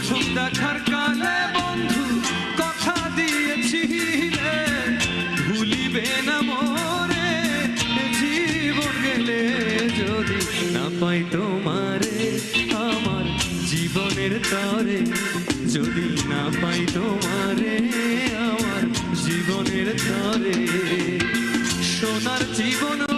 প্রথম দেখার কালে বন্ধু, কথা দিয়েছিলে ভুলিবে না মোরে জীবন গেলে যদি না পাই তোমারে, আমার জীবনের তরে। যদি না পাই তোমারে, আমার জীবনের তরে। সোনার জীবন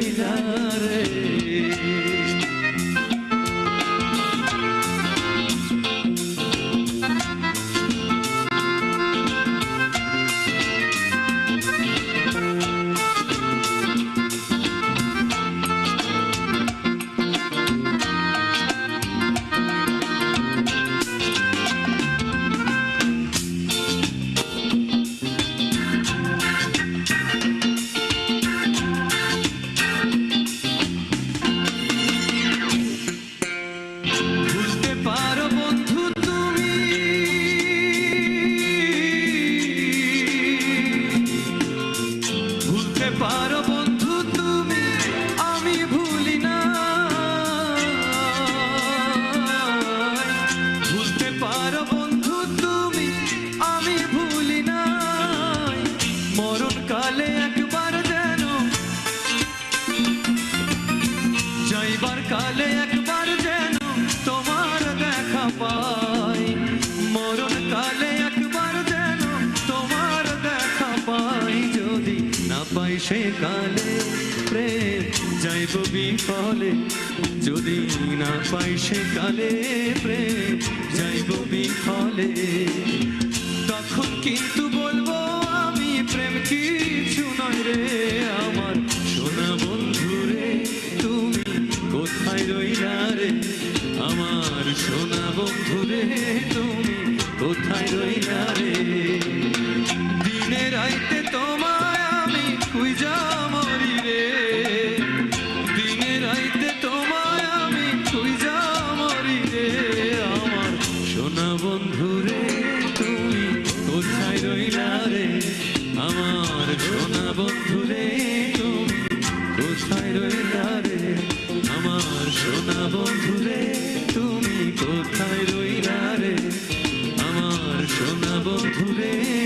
কোথায় কালে একবার যেন তোমার দেখা পাই। মরণ কালে একবার যেন তোমার দেখা পাই। যদি না পাই সে কালে প্রেম যাইব বিফলে। যদি না পাই সে কালে প্রেম যাইব বিফলে। তখন কিন্তু আমার সোনা বন্ধু রে তুমি কোথায় রইলা রে? দিনে রাইতে তোমায় আমি কুই মরি রে। দিনে রাইতে তোমায় আমি কুই মরি রে। আমার সোনা বন্ধু রে তুমি কোথায় রইলা রে? আমার সোনা বন্ধু রে তুমি কোথায় রইলা সোনা তুমি কোথায় রইলা রে? আমার সোনা বন্ধুরে